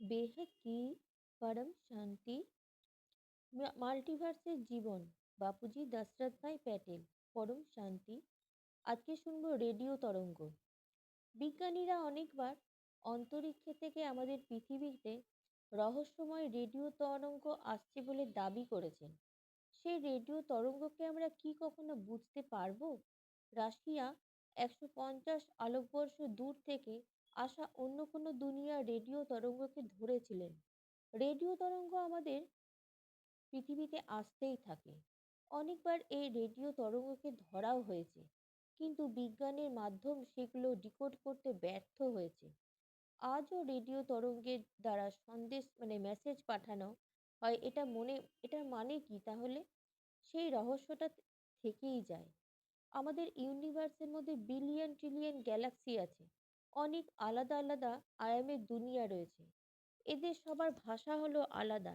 বেহেদ কি পরম শান্তি মাল্টিভার্সের জীবন, বাপুজি দশরথ ভাই প্যাটেল, পরম শান্তি। আজকে শুনব রেডিও তরঙ্গ। বিজ্ঞানীরা অনেকবার অন্তরিক্ষে থেকে আমাদের পৃথিবীতে রহস্যময় রেডিও তরঙ্গ আসছে বলে দাবি করেছেন। সেই রেডিও তরঙ্গকে আমরা কি কখনো বুঝতে পারব? রাশিয়া একশো পঞ্চাশ আলোকবর্ষ দূর থেকে আসা অন্য কোনো দুনিয়ার রেডিও তরঙ্গকে ধরেছিলেন। রেডিও তরঙ্গ আমাদের পৃথিবীতে আসতেই থাকে। অনেকবার এই রেডিও তরঙ্গকে ধরাও হয়েছে, কিন্তু বিজ্ঞানের মাধ্যম সেগুলো ডিকোড করতে ব্যর্থ হয়েছে। আজও রেডিও তরঙ্গের দ্বারা সন্দেশ মানে মেসেজ পাঠানো হয়, এটা মনে, এটার মানে কি? তাহলে সেই রহস্যটা থেকেই যায়। আমাদের ইউনিভার্সের মধ্যে বিলিয়ন ট্রিলিয়ন গ্যালাক্সি আছে। অনেক আলাদা আলাদা আয়ামের দুনিয়া রয়েছে। এদের সবার ভাষা হলো আলাদা।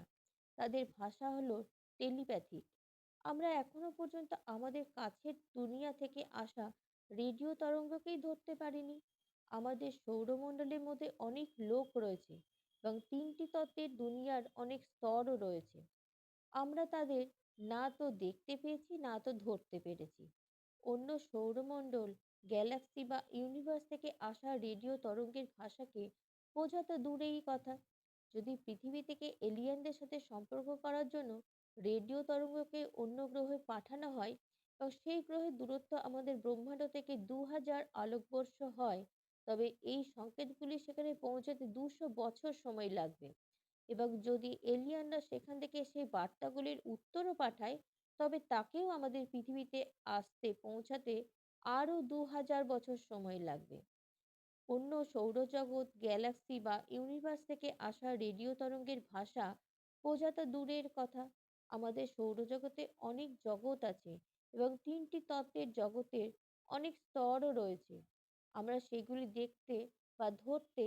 তাদের ভাষা হলো টেলিপ্যাথিক। আমরা এখনও পর্যন্ত আমাদের কাছের দুনিয়া থেকে আসা রেডিও তরঙ্গকেই ধরতে পারিনি। আমাদের সৌরমণ্ডলের মধ্যে অনেক লোক রয়েছে এবং তিনটি তত্ত্বের দুনিয়ার অনেক স্তরও রয়েছে। আমরা তাদের না তো দেখতে পেয়েছি, না তো ধরতে পেরেছি। অন্য সৌরমণ্ডল গ্যালাক্সি বা ইউনিভার্স থেকে আসা রেডিও তরঙ্গের ভাষাকে বোঝা তো দূরেই কথা। যদি পৃথিবী থেকে এলিয়ানদের সাথে সম্পর্ক করার জন্য রেডিও তরঙ্গকে অন্য গ্রহে পাঠানো হয় এবং সেই গ্রহের দূরত্ব আমাদের ব্রহ্মাণ্ড থেকে দু হাজার আলোকবর্ষ হয়। তবে এই সংকেতগুলি সেখানে পৌঁছাতে দুশো বছর সময় লাগবে। এবং যদি এলিয়ানরা সেখান থেকে সেই বার্তাগুলির উত্তরও পাঠায়, তবে তাকেও আমাদের পৃথিবীতে আসতে পৌঁছাতে আরও দু হাজার বছর সময় লাগবে। অন্য সৌরজগৎ, গ্যালাক্সি বা ইউনিভার্স থেকে আসা রেডিও তরঙ্গের ভাষা বোঝা তো দূরের কথা। আমাদের সৌরজগতে অনেক জগৎ আছে এবং তিনটি তত্ত্বের জগতের অনেক স্তরও রয়েছে। আমরা সেগুলি দেখতে বা ধরতে